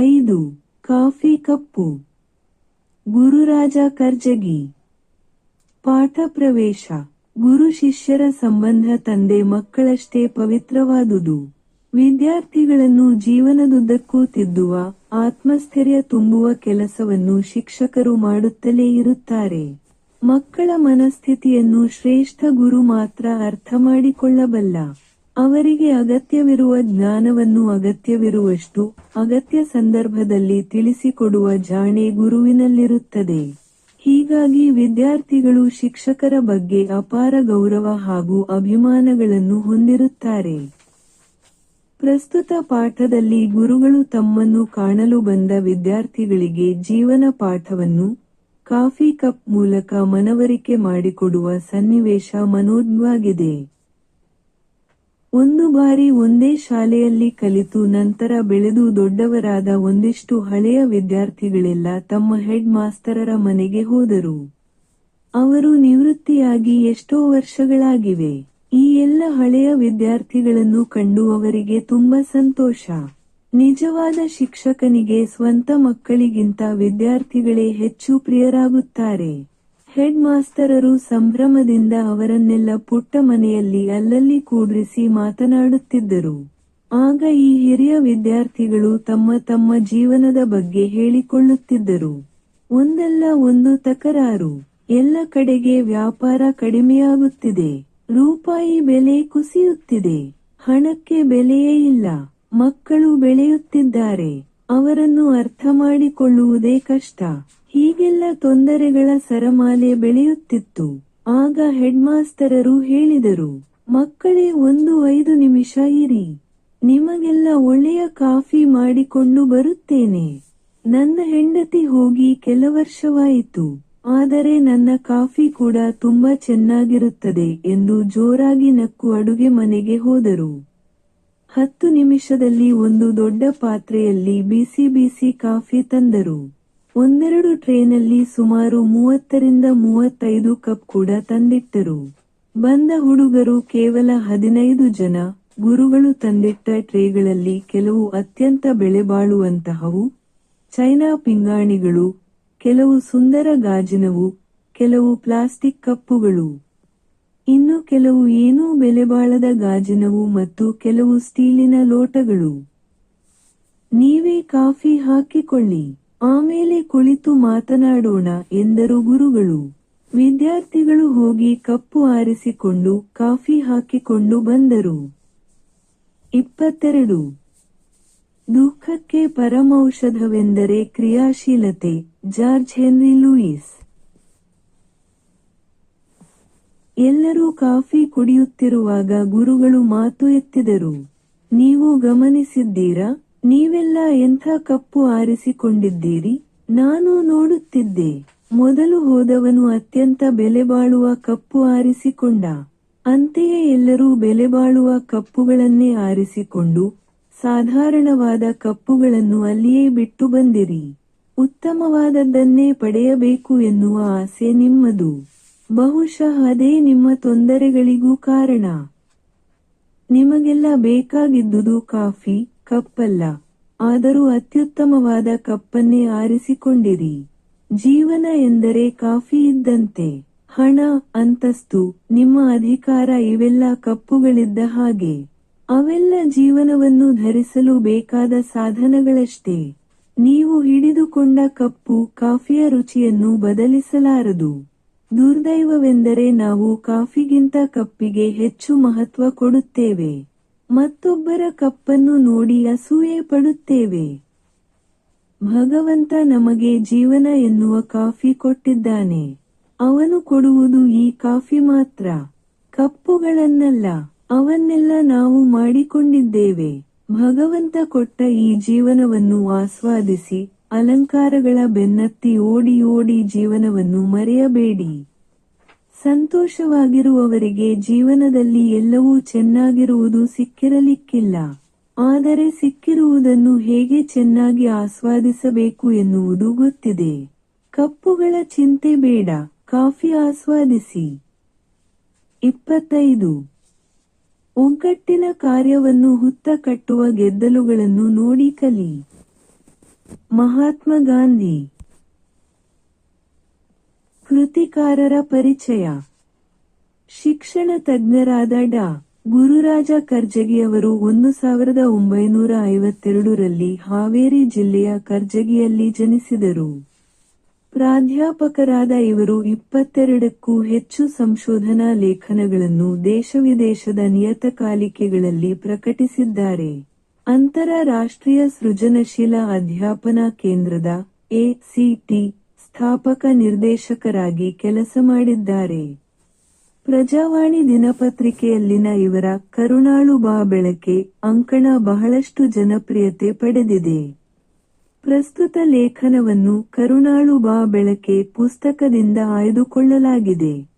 ಐದು, ಕಾಫಿ ಕಪ್ಪು. ಗುರುರಾಜ ಕರ್ಜಗಿ. ಪಾಠ ಪ್ರವೇಶ. ಗುರು ಶಿಷ್ಯರ ಸಂಬಂಧ ತಂದೆ ಮಕ್ಕಳಷ್ಟೇ ಪವಿತ್ರವಾದುದು. ವಿದ್ಯಾರ್ಥಿಗಳನ್ನು ಜೀವನದುದ್ದಕ್ಕೂ ತಿದ್ದುವ, ಆತ್ಮಸ್ಥೈರ್ಯ ತುಂಬುವ ಕೆಲಸವನ್ನು ಶಿಕ್ಷಕರು ಮಾಡುತ್ತಲೇ ಇರುತ್ತಾರೆ. ಮಕ್ಕಳ ಮನಸ್ಥಿತಿಯನ್ನು ಶ್ರೇಷ್ಠ ಗುರು ಮಾತ್ರ ಅರ್ಥ ಮಾಡಿಕೊಳ್ಳಬಲ್ಲ. ಅವರಿಗೆ ಅಗತ್ಯವಿರುವ ಜ್ಞಾನವನ್ನು ಅಗತ್ಯವಿರುವಷ್ಟು ಅಗತ್ಯ ಸಂದರ್ಭದಲ್ಲಿ ತಿಳಿಸಿಕೊಡುವ ಜಾಣೆ ಗುರುವಿನಲ್ಲಿರುತ್ತದೆ. ಹೀಗಾಗಿ ವಿದ್ಯಾರ್ಥಿಗಳು ಶಿಕ್ಷಕರ ಬಗ್ಗೆ ಅಪಾರ ಗೌರವ ಹಾಗೂ ಅಭಿಮಾನಗಳನ್ನು ಹೊಂದಿರುತ್ತಾರೆ. ಪ್ರಸ್ತುತ ಪಾಠದಲ್ಲಿ ಗುರುಗಳು ತಮ್ಮನ್ನು ಕಾಣಲು ಬಂದ ವಿದ್ಯಾರ್ಥಿಗಳಿಗೆ ಜೀವನ ಪಾಠವನ್ನು, ಕಾಫಿ ಕಪ್ ಮೂಲಕ ಮನವರಿಕೆ ಮಾಡಿಕೊಡುವ ಸನ್ನಿವೇಶ ಮನೋಜ್ಞವಾಗಿದೆ. ಒಂದು ಬಾರಿ ಒಂದೇ ಶಾಲೆಯಲ್ಲಿ ಕಲಿತು ನಂತರ ಬೆಳೆದು ದೊಡ್ಡವರಾದ ಒಂದಿಷ್ಟು ಹಳೆಯ ವಿದ್ಯಾರ್ಥಿಗಳೆಲ್ಲ ತಮ್ಮ ಹೆಡ್ ಮಾಸ್ತರರ ಮನೆಗೆ ಹೋದರು. ಅವರು ನಿವೃತ್ತಿಯಾಗಿ ಎಷ್ಟೋ ವರ್ಷಗಳಾಗಿವೆ. ಈ ಎಲ್ಲ ಹಳೆಯ ವಿದ್ಯಾರ್ಥಿಗಳನ್ನು ಕಂಡು ಅವರಿಗೆ ತುಂಬಾ ಸಂತೋಷ. ನಿಜವಾದ ಶಿಕ್ಷಕನಿಗೆ ಸ್ವಂತ ಮಕ್ಕಳಿಗಿಂತ ವಿದ್ಯಾರ್ಥಿಗಳೇ ಹೆಚ್ಚು ಪ್ರಿಯರಾಗುತ್ತಾರೆ. ಹೆಡ್ ಮಾಸ್ತರರು ಸಂಭ್ರಮದಿಂದ ಅವರನ್ನೆಲ್ಲ ಪುಟ್ಟ ಮನೆಯಲ್ಲಿ ಅಲ್ಲಲ್ಲಿ ಕೂಡ್ರಿಸಿ ಮಾತನಾಡುತ್ತಿದ್ದರು. ಆಗ ಈ ಹಿರಿಯ ವಿದ್ಯಾರ್ಥಿಗಳು ತಮ್ಮ ತಮ್ಮ ಜೀವನದ ಬಗ್ಗೆ ಹೇಳಿಕೊಳ್ಳುತ್ತಿದ್ದರು. ಒಂದಲ್ಲ ಒಂದು ತಕರಾರು. ಎಲ್ಲ ಕಡೆಗೆ ವ್ಯಾಪಾರ ಕಡಿಮೆಯಾಗುತ್ತಿದೆ. ರೂಪಾಯಿ ಬೆಲೆ ಕುಸಿಯುತ್ತಿದೆ. ಹಣಕ್ಕೆ ಬೆಲೆಯೇ ಇಲ್ಲ. ಮಕ್ಕಳು ಬೆಳೆಯುತ್ತಿದ್ದಾರೆ. ಅವರನ್ನು ಅರ್ಥ ಮಾಡಿಕೊಳ್ಳುವುದೇ ಕಷ್ಟ. ಹೀಗೆಲ್ಲ ತೊಂದರೆಗಳ ಸರಮಾಲೆ ಬೆಳೆಯುತ್ತಿತ್ತು. ಆಗ ಹೆಡ್ ಮಾಸ್ತರರು ಹೇಳಿದರು, ಮಕ್ಕಳೇ, ಒಂದು ಐದು ನಿಮಿಷ ಇರಿ. ನಿಮಗೆಲ್ಲ ಒಳ್ಳೆಯ ಕಾಫಿ ಮಾಡಿಕೊಂಡು ಬರುತ್ತೇನೆ. ನನ್ನ ಹೆಂಡತಿ ಹೋಗಿ ಕೆಲ ವರ್ಷವಾಯಿತು. ಆದರೆ ನನ್ನ ಕಾಫಿ ಕೂಡ ತುಂಬಾ ಚೆನ್ನಾಗಿರುತ್ತದೆ ಎಂದು ಜೋರಾಗಿ ನಕ್ಕು ಅಡುಗೆ ಮನೆಗೆ ಹೋದರು. ಹತ್ತು ನಿಮಿಷದಲ್ಲಿ ಒಂದು ದೊಡ್ಡ ಪಾತ್ರೆಯಲ್ಲಿ ಬಿಸಿ ಬಿಸಿ ಕಾಫಿ ತಂದರು. ಒಂದೆರಡು ಟ್ರೇನಲ್ಲಿ ಸುಮಾರು ಮೂವತ್ತರಿಂದ ಮೂವತ್ತೈದು ಕಪ್ ಕೂಡ ತಂದಿಟ್ಟರು. ಬಂದ ಹುಡುಗರು ಕೇವಲ ಹದಿನೈದು ಜನ, ಗುರುಗಳು ತಂದಿಟ್ಟ ಟ್ರೇಗಳಲ್ಲಿ ಕೆಲವು ಅತ್ಯಂತ ಬೆಲೆಬಾಳುವಂತಹವು ಚೈನಾ ಪಿಂಗಾಣಿಗಳು, ಕೆಲವು ಸುಂದರ ಗಾಜಿನವು, ಕೆಲವು ಪ್ಲಾಸ್ಟಿಕ್ ಕಪ್ಪುಗಳು. ಇನ್ನು ಕೆಲವು ಏನೂ ಬೆಲೆಬಾಳದ ಗಾಜಿನವು ಮತ್ತು ಕೆಲವು ಸ್ಟೀಲಿನ ಲೋಟಗಳು. ನೀವೇ ಕಾಫಿ ಹಾಕಿಕೊಳ್ಳಿ. ಆಮೇಲೆ ಕುಳಿತು ಮಾತನಾಡೋಣ ಎಂದರು ಗುರುಗಳು. ವಿದ್ಯಾರ್ಥಿಗಳು ಹೋಗಿ ಕಪ್ಪು ಆರಿಸಿಕೊಂಡು ಕಾಫಿ ಹಾಕಿಕೊಂಡು ಬಂದರು. ಇಪ್ಪತ್ತೆರಡು. ದುಃಖಕ್ಕೆ ಪರಮೌಷಧವೆಂದರೆ ಕ್ರಿಯಾಶೀಲತೆ. George Henry Lewis. ಎಲ್ಲರೂ ಕಾಫಿ ಕುಡಿಯುತ್ತಿರುವಾಗ ಗುರುಗಳು ಮಾತು ಎತ್ತಿದರು. ನೀವು ಗಮನಿಸಿದ್ದೀರಾ? ನೀವೆಲ್ಲ ಎಂಥ ಕಪ್ಪು ಆರಿಸಿಕೊಂಡಿದ್ದೀರಿ? ನಾನು ನೋಡುತ್ತಿದ್ದೆ. ಮೊದಲು ಹೋದವನು ಅತ್ಯಂತ ಬೆಲೆಬಾಳುವ ಕಪ್ಪು ಆರಿಸಿಕೊಂಡ. ಅಂತೆಯೇ ಎಲ್ಲರೂ ಬೆಲೆಬಾಳುವ ಕಪ್ಪುಗಳನ್ನೇ ಆರಿಸಿಕೊಂಡು, ಸಾಧಾರಣವಾದ ಕಪ್ಪುಗಳನ್ನು ಅಲ್ಲಿಯೇ ಬಿಟ್ಟು ಬಂದಿರಿ. ಉತ್ತಮವಾದದ್ದನ್ನೇ ಪಡೆಯಬೇಕು ಎನ್ನುವ ಆಸೆ ನಿಮ್ಮದು. ಬಹುಶಃ ಅದೇ ನಿಮ್ಮ ತೊಂದರೆಗಳಿಗೂ ಕಾರಣ. ನಿಮಗೆಲ್ಲ ಬೇಕಾಗಿದ್ದುದು ಕಾಫಿ, ಕಪ್ಪಲ್ಲ. ಆದರೂ ಅತ್ಯುತ್ತಮವಾದ ಕಪ್ಪನ್ನೇ ಆರಿಸಿಕೊಂಡಿರಿ. ಜೀವನ ಎಂದರೆ ಕಾಫಿ ಇದ್ದಂತೆ. ಹಣ, ಅಂತಸ್ತು, ನಿಮ್ಮ ಅಧಿಕಾರ ಇವೆಲ್ಲ ಕಪ್ಪುಗಳಿದ್ದ ಹಾಗೆ. ಅವೆಲ್ಲ ಜೀವನವನ್ನು ಧರಿಸಲು ಬೇಕಾದ ಸಾಧನಗಳಷ್ಟೇ. ನೀವು ಹಿಡಿದುಕೊಂಡ ಕಪ್ಪು ಕಾಫಿಯ ರುಚಿಯನ್ನು ಬದಲಿಸಲಾರದು. ದುರ್ದೈವವೆಂದರೆ ನಾವು ಕಾಫಿಗಿಂತ ಕಪ್ಪಿಗೆ ಹೆಚ್ಚು ಮಹತ್ವ ಕೊಡುತ್ತೇವೆ. ಮತ್ತೊಬ್ಬರ ಕಪ್ಪನ್ನು ನೋಡಿ ಅಸೂಯೆ ಪಡುತ್ತೇವೆ. ಭಗವಂತ ನಮಗೆ ಜೀವನ ಎನ್ನುವ ಕಾಫಿ ಕೊಟ್ಟಿದ್ದಾನೆ. ಅವನು ಕೊಡುವುದು ಈ ಕಾಫಿ ಮಾತ್ರ. ಕಪ್ಪುಗಳನ್ನಲ್ಲ, ಅವನ್ನೆಲ್ಲ ನಾವು ಮಾಡಿಕೊಂಡಿದ್ದೇವೆ. ಭಗವಂತ ಕೊಟ್ಟ ಈ ಜೀವನವನ್ನು ಆಸ್ವಾದಿಸಿ ಅಲಂಕಾರಗಳ ಬೆನ್ನತ್ತಿ ಓಡಿ ಓಡಿ ಜೀವನವನ್ನು ಮರೆಯಬೇಡಿ. ಸಂತೋಷವಾಗಿರುವವರಿಗೆ ಜೀವನದಲ್ಲಿ ಎಲ್ಲವೂ ಚೆನ್ನಾಗಿರುವುದು ಸಿಕ್ಕಿರಲಿಕ್ಕಿಲ್ಲ. ಆದರೆ ಸಿಕ್ಕಿರುವುದನ್ನು ಹೇಗೆ ಚೆನ್ನಾಗಿ ಆಸ್ವಾದಿಸಬೇಕು ಎನ್ನುವುದು ಗೊತ್ತಿದೆ. ಕಪ್ಪುಗಳ ಚಿಂತೆ ಬೇಡ, ಕಾಫಿ ಆಸ್ವಾದಿಸಿ. ಇಪ್ಪತ್ತೈದು. ಒಗ್ಗಟ್ಟಿನ ಕಾರ್ಯವನ್ನು ಹುತ್ತ ಕಟ್ಟುವ ಗೆದ್ದಲುಗಳನ್ನು ನೋಡಿ ಕಲಿ. ಮಹಾತ್ಮ ಗಾಂಧಿ. ಕೃತಿಕಾರರ ಪರಿಚಯ. ಶಿಕ್ಷಣ ತಜ್ಞರಾದ ಡಾ. ಗುರುರಾಜ ಕರ್ಜಗಿಯವರು ಒಂದು ಸಾವಿರದ ಒಂಬೈನೂರ ಐವತ್ತೆರಡರಲ್ಲಿ ಹಾವೇರಿ ಜಿಲ್ಲೆಯ ಕರ್ಜಗಿಯಲ್ಲಿ ಜನಿಸಿದರು. ಪ್ರಾಧ್ಯಾಪಕರಾದ ಇವರು ಇಪ್ಪತ್ತೆರಡಕ್ಕೂ ಹೆಚ್ಚು ಸಂಶೋಧನಾ ಲೇಖನಗಳನ್ನು ದೇಶ ವಿದೇಶದ ನಿಯತಕಾಲಿಕೆಗಳಲ್ಲಿ ಪ್ರಕಟಿಸಿದ್ದಾರೆ. ಅಂತಾರಾಷ್ಟ್ರೀಯ ಸೃಜನಶೀಲ ಅಧ್ಯಾಪನಾ ಕೇಂದ್ರದ ಎಸಿಟಿ ಸ್ಥಾಪಕ ನಿರ್ದೇಶಕರಾಗಿ ಕೆಲಸ ಮಾಡಿದ್ದಾರೆ. ಪ್ರಜಾವಾಣಿ ದಿನಪತ್ರಿಕೆಯಲ್ಲಿನ ಇವರ ಕರುಣಾಳು ಬಾ ಬೆಳಕೆ ಅಂಕಣ ಬಹಳಷ್ಟು ಜನಪ್ರಿಯತೆ ಪಡೆದಿದೆ. ಪ್ರಸ್ತುತ ಲೇಖನವನ್ನು ಕರುಣಾಳು ಬಾ ಬೆಳಕೆ ಪುಸ್ತಕದಿಂದ ಆಯ್ದುಕೊಳ್ಳಲಾಗಿದೆ.